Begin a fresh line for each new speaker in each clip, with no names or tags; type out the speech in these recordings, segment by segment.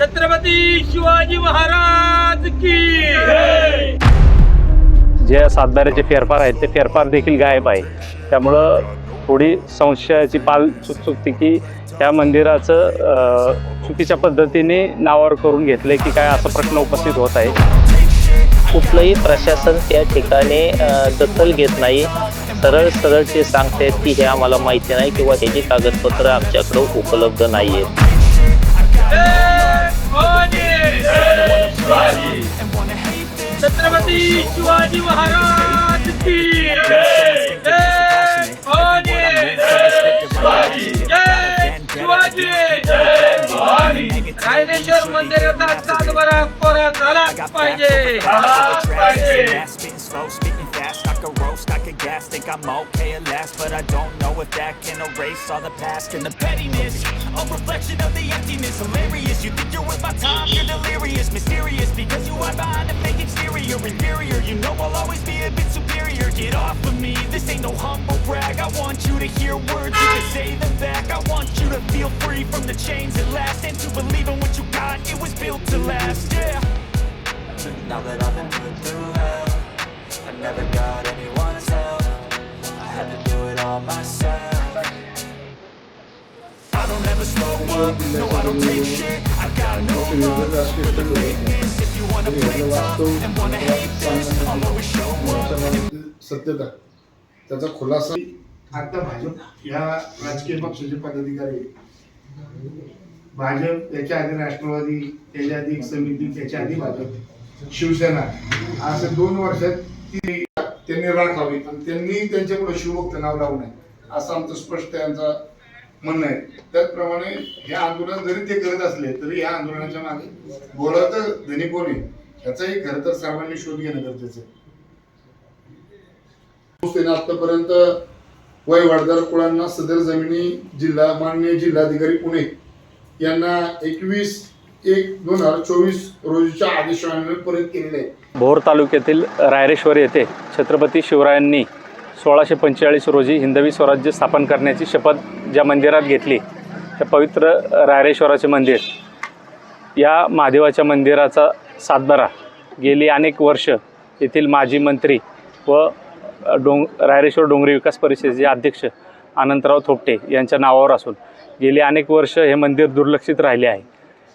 छत्रपती शिवाजी महाराज की
जे सातबाऱ्याचे फेरफार आहेत ते फेरफार देखील गायब आहे. त्यामुळं थोडी संशयाची पाल चुक चुकते की त्या मंदिराचं चुकीच्या पद्धतीने नावावर करून घेतलंय की काय असा प्रश्न उपस्थित होत आहे.
कुठलंही प्रशासन त्या ठिकाणी दखल घेत नाही. सरळ सरळ ते सांगतायत की हे आम्हाला माहिती नाही किंवा ह्याची कागदपत्र आमच्याकडं उपलब्ध नाही आहेत
छत्रपती शिवाजी महाराज की जय! भवानी जय शिवाजी! मंदिराचा सातबारा कोरा झालाच पाहिजे.
like a roast. I could gas, think I'm okay at last But I don't know if that can erase all the past And the pettiness, a reflection of the emptiness. Hilarious, you think you're worth my time, you're delirious Mysterious, because you are behind a fake exterior. Inferior, you know I'll always be a bit superior. Get off of me, this ain't no humble brag. I want you to hear words, you can say them back. I want you to feel free from the chains at last And to believe in
सत्यता. त्याचा खुलासा आता भाजप या राजकीय पक्षाचे पदाधिकारी भाजप त्याच्या आधी राष्ट्रवादी त्याच्या आधी एक समिती त्याच्या आधी भाजप. शिवसेना. असे दोन वर्षात ती त्यांनी राखावी आणि त्यांनी त्यांच्याकडे शिवभक्त नाव लावू नये. असं आमचं स्पष्ट त्यांचा म्हणणं आहे. त्याचप्रमाणे हे आंदोलन जरी ते करत असले तरी या आंदोलनाच्या मागे बोलत धनी कोण आहे? याचाही खरं तर सर्वांनी शोध घेणं गरजेचं आहे. आतापर्यंत वय वाडदार कुळांना सदर जमिनी जिल्हा मान्य जिल्हाधिकारी पुणे यांना एकवीस एक दोन हजार चोवीस रोजीच्या आदेशाने परत केलेले आहे
भोर तालुक्यातील रायरेश्वर येथे छत्रपती शिवरायांनी सोळाशे पंचेचाळीस रोजी हिंदवी स्वराज्य स्थापन करण्याची शपथ ज्या मंदिरात घेतली त्या पवित्र रायरेश्वराचे मंदिर. या महादेवाच्या मंदिराचा सातबारा गेली अनेक वर्ष येथील माजी मंत्री व डोंग रायरेश्वर डोंगरी विकास परिषदेचे अध्यक्ष अनंतराव थोपटे यांच्या नावावर असून गेली अनेक वर्ष हे मंदिर दुर्लक्षित राहिले आहे.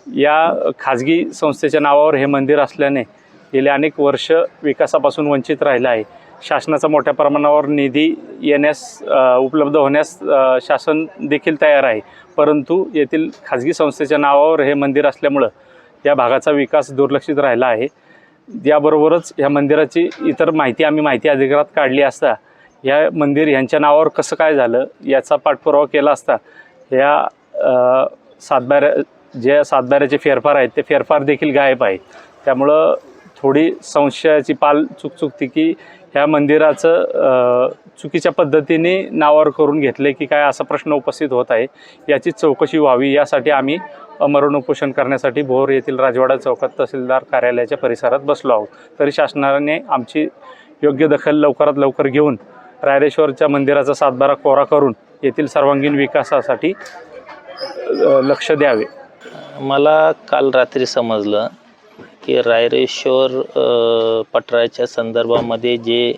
या खाजगी संस्थेच्या नावावर हे मंदिर असल्याने गेले अनेक वर्ष विकासापासून वंचित राहिलं आहे. शासनाचा मोठ्या प्रमाणावर निधी येण्यास उपलब्ध होण्यास शासन देखील तयार आहे. परंतु येथील खाजगी संस्थेच्या नावावर हे मंदिर असल्यामुळं या भागाचा विकास दुर्लक्षित राहिला आहे. याबरोबरच ह्या मंदिराची इतर माहिती आम्ही माहिती अधिकारात काढली असता या मंदिर यांच्या नावावर कसं काय झालं याचा पाठपुरावा केला असता या सातबाऱ्या जे सातबाऱ्याचे फेरफार आहेत ते फेरफार देखील गायब आहे त्यामुळं थोडी संशयाची पाल चुकचुकती की ह्या मंदिराचं चुकीच्या पद्धतीने नावावर करून घेतले की काय असा प्रश्न उपस्थित होत आहे याची चौकशी व्हावी यासाठी आम्ही मरण उपोषण करण्यासाठी भोर येथील राजवाडा चौकात तहसीलदार कार्यालयाच्या परिसरात बसलो आहोत. तरी शासनाने आमची योग्य दखल लवकरात लवकर घेऊन रायरेश्वरच्या मंदिराचा सातबारा कोरा करून येथील सर्वांगीण विकासासाठी लक्ष द्यावे.
मला काल रात्री समजलं की रायरेश्वर पठाराच्या संदर्भामध्ये जे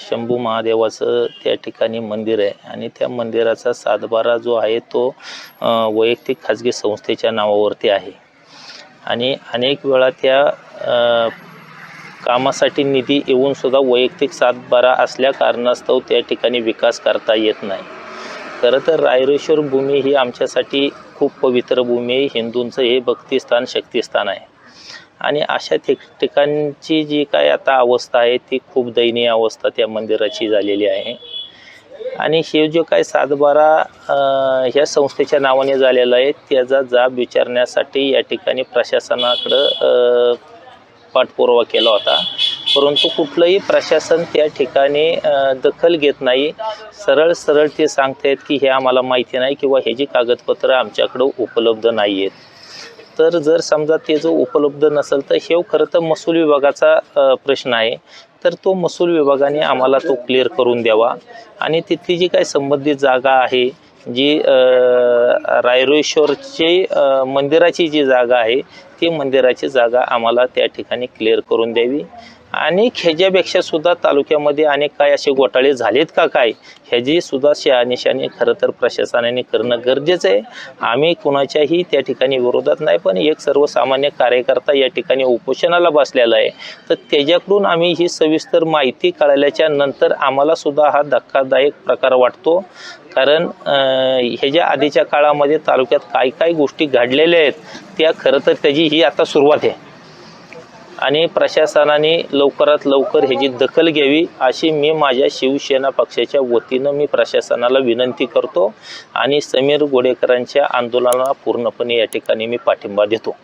शंभू महादेवाचं त्या ठिकाणी मंदिर आहे आणि त्या मंदिराचा सातबारा जो आहे तो वैयक्तिक खाजगी संस्थेच्या नावावरती आहे. आणि अनेक वेळा त्या कामासाठी निधी येऊन सुद्धा वैयक्तिक सातबारा असल्या कारणास्तव त्या ठिकाणी विकास करता येत नाही. खरं तर रायरेश्वर भूमी ही आमच्यासाठी खूप पवित्र भूमी आहे. हिंदूंचं हे भक्तिस्थान शक्तिस्थान आहे. आणि अशा ठिक ठिकाणची जी काय आता अवस्था आहे ती खूप दयनीय अवस्था त्या मंदिराची झालेली आहे. आणि हे जो काय सातबारा ह्या संस्थेच्या नावाने झालेला आहे त्याचा जाब विचारण्यासाठी या ठिकाणी प्रशासनाकडं पाठपुरावा केला होता. परंतु कुठलंही प्रशासन त्या ठिकाणी दखल घेत नाही. सरळ सरळ ते सांगतायत की हे आम्हाला माहिती नाही किंवा ह्याची कागदपत्रं आमच्याकडं उपलब्ध नाही आहेत तर जर समजा ते जो उपलब्ध नसेल तर हे खरं तर महसूल विभागाचा प्रश्न आहे. तर तो महसूल विभागाने आम्हाला तो क्लिअर करून द्यावा. आणि तिथली जी काही संबंधित जागा आहे जी रायरेश्वरचे रायरेश्वरची मंदिराची जी जागा आहे ती मंदिराची जागा आम्हाला त्या ठिकाणी क्लिअर करून द्यावी. आणि ह्याच्यापेक्षा सुद्धा तालुक्यामध्ये अनेक काय असे घोटाळे झालेत का काय ह्याची सुद्धा शहानिशाने खरं तर प्रशासनाने करणं गरजेचं आहे. आम्ही कुणाच्याही त्या ठिकाणी विरोधात नाही पण एक सर्वसामान्य कार्यकर्ता या ठिकाणी उपोषणाला बसलेला आहे. तर त्याच्याकडून आम्ही ही सविस्तर माहिती कळल्याच्या नंतर आम्हाला सुद्धा हा धक्कादायक प्रकार वाटतो. कारण ह्याच्या आधीच्या काळामध्ये तालुक्यात काय काय गोष्टी घडलेल्या आहेत त्या खरं तर त्याची ही आता सुरुवात आहे. आणि प्रशासनाने लवकरात लवकर ह्याची दखल घ्यावी अशी मी माझ्या शिवसेना पक्षाच्या वतीनं मी प्रशासनाला विनंती करतो आणि समीर गोडेकरांच्या आंदोलनाला पूर्णपणे या ठिकाणी मी पाठिंबा देतो.